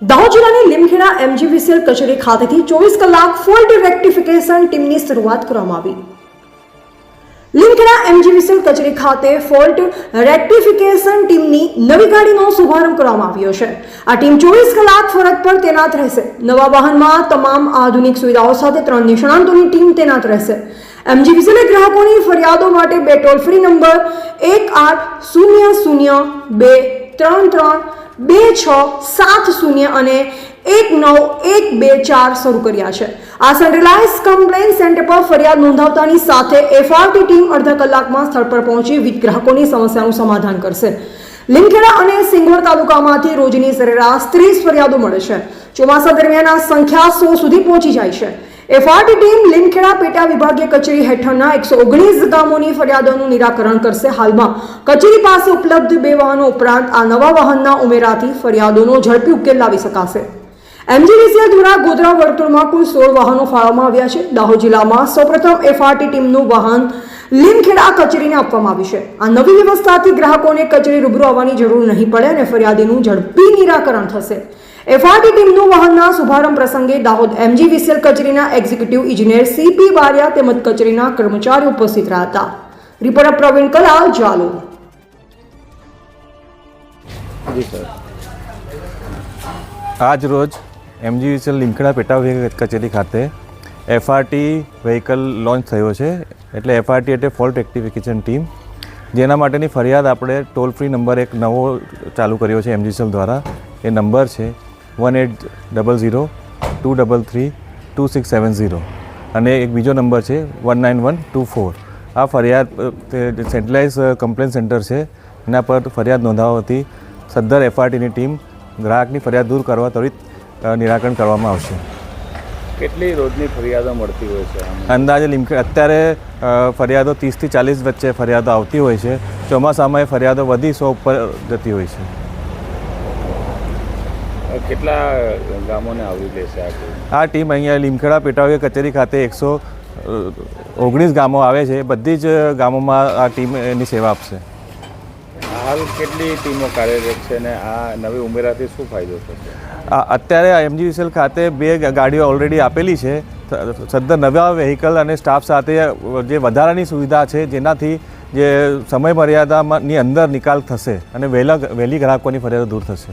દાહોદ જિલ્લાની લીમખેડા એમજીવીસીએલ કચેરી ખાતેથી ચોવીસ કલાક ફોલ્ટ રેક્ટિફિકેશન ટીમની શરૂઆત કરવામાં આવી. લીમખેડા એમજીવીસીએલ કચેરી ખાતે ફોલ્ટ રેક્ટિફિકેશન ટીમની નવી ગાડીનો શુભારંભ કરવામાં આવ્યો છે. આ ટીમ ચોવીસ કલાક ફરજ પર તૈનાત રહેશે. નવા વાહનમાં તમામ આધુનિક સુવિધાઓ સાથે ત્રણ નિષ્ણાંતોની ટીમ તૈનાત રહેશે. એમજીવીસીએલ ગ્રાહકોની ફરિયાદો માટે બે ટોલ ફ્રી નંબર એક આઠ શૂન્ય શૂન્ય બે ત્રણ ત્રણ બે છ સાત શૂન્ય અને એક નવ એક બે ચાર શરૂ કર્યા છે. આ સેન્ટ્રલાઇઝ કમ્પ્લેન સેન્ટર પર ફરિયાદ નોંધાવતાની સાથે એફઆરટી ટીમ અડધા કલાકમાં સ્થળ પર પહોંચી વિવિધ ગ્રાહકોની સમસ્યાનું સમાધાન કરશે. લીમખેડા અને સિંગવડ તાલુકામાંથી રોજની સરેરાશ ત્રીસ ફરિયાદો મળે છે. ચોમાસા દરમિયાન આ સંખ્યા સો સુધી પહોંચી જાય છે. એફઆરટી ટીમ લીમખેડા પેટા વિભાગીય કચેરી હેઠળના એકસો ઓગણીસ ગામોની ફરિયાદોનું નિરાકરણ કરશે હાલમાં. કચેરી પાસે ઉપલબ્ધ બે વાહનો ઉપરાંત આ નવા વાહનના ઉમેરાથી ફરિયાદોનો ઝડપી ઉકેલ લાવી શકાશે. એમજીવીસીએલ દ્વારા ગોધરા વર્તુળમાં કુલ સોળ વાહનો ફાળવવામાં આવ્યા છે. દાહોદ જિલ્લામાં સૌપ્રથમ એફઆરટી ટીમનું વાહન લીમખેડા કચેરીને આપવામાં આવી છે. આ નવી વ્યવસ્થાથી ગ્રાહકોને કચેરી રૂબરૂ આવવાની જરૂર નહીં પડે અને ફરિયાદીનું ઝડપી નિરાકરણ થશે. એફઆરટી ટીમનું વાહનના શુભારંભ પ્રસંગે દાહોદ એમજીવીસીએલ કચેરીના એક્ઝિક્યુટિવ ઇજનેર સીપી બારિયા તેમજ કચેરીના કર્મચારીઓ ઉપસ્થિત રહ્યા હતા. રિપોર્ટર પ્રવીણ કલા જાલોદ જી, સર. આજ રોજ એમજીવીસીએલ લીમખેડા પેટા કચેરી ખાતે એફઆરટી વ્હીકલ લોન્ચ થયો છે. એટલે એફઆરટી એટલે ફોલ્ટ રેક્ટિફિકેશન ટીમ જેના માટેની ફરિયાદ આપણે ટોલ ફ્રી નંબર એક નવો ચાલુ કર્યો છે એમજીસેલ દ્વારા. એ નંબર છે one eight double zero two double three two six seven zero અને એક બીજો નંબર છે one nine one two four આ ફરિયાદ સેન્ટ્રલાઇઝ કમ્પ્લેન સેન્ટર છે. એના પર ફરિયાદ નોંધાવવાથી સદ્ધર એફઆરટીની ટીમ ગ્રાહકની ફરિયાદ દૂર કરવા ત્વરિત નિરાકરણ કરવામાં આવશે. કેટલી રોજની ફરિયાદો મળતી હોય છે અંદાજે લીમખે અત્યારે ફરિયાદો ત્રીસથી ચાલીસ વચ્ચે ફરિયાદો આવતી હોય છે. ચોમાસામાં એ ફરિયાદો વધી સો ઉપર જતી હોય છે. કેટલા ગામોને આવરી લેશે આ ટીમ? આ ટીમ અહીંયા લીમખેડા પેટાવી કચેરી ખાતે એકસો ઓગણીસ ગામો આવે છે. બધી જ ગામોમાં આ ટીમ એની સેવા આપશે. હાલ કેટલી ટીમો કાર્યરત છે અને આ નવી ઉમેરાથી શું ફાયદો થશે? અત્યારે એમજીવીસીએલ ખાતે બે ગાડીઓ ઓલરેડી આપેલી છે. સદ્ધર નવા વેહિકલ અને સ્ટાફ સાથે જે વધારાની સુવિધા છે, જેનાથી જે સમય મર્યાદાની અંદર નિકાલ થશે અને વહેલા, વહેલી ગ્રાહકોની ફરિયાદો દૂર થશે.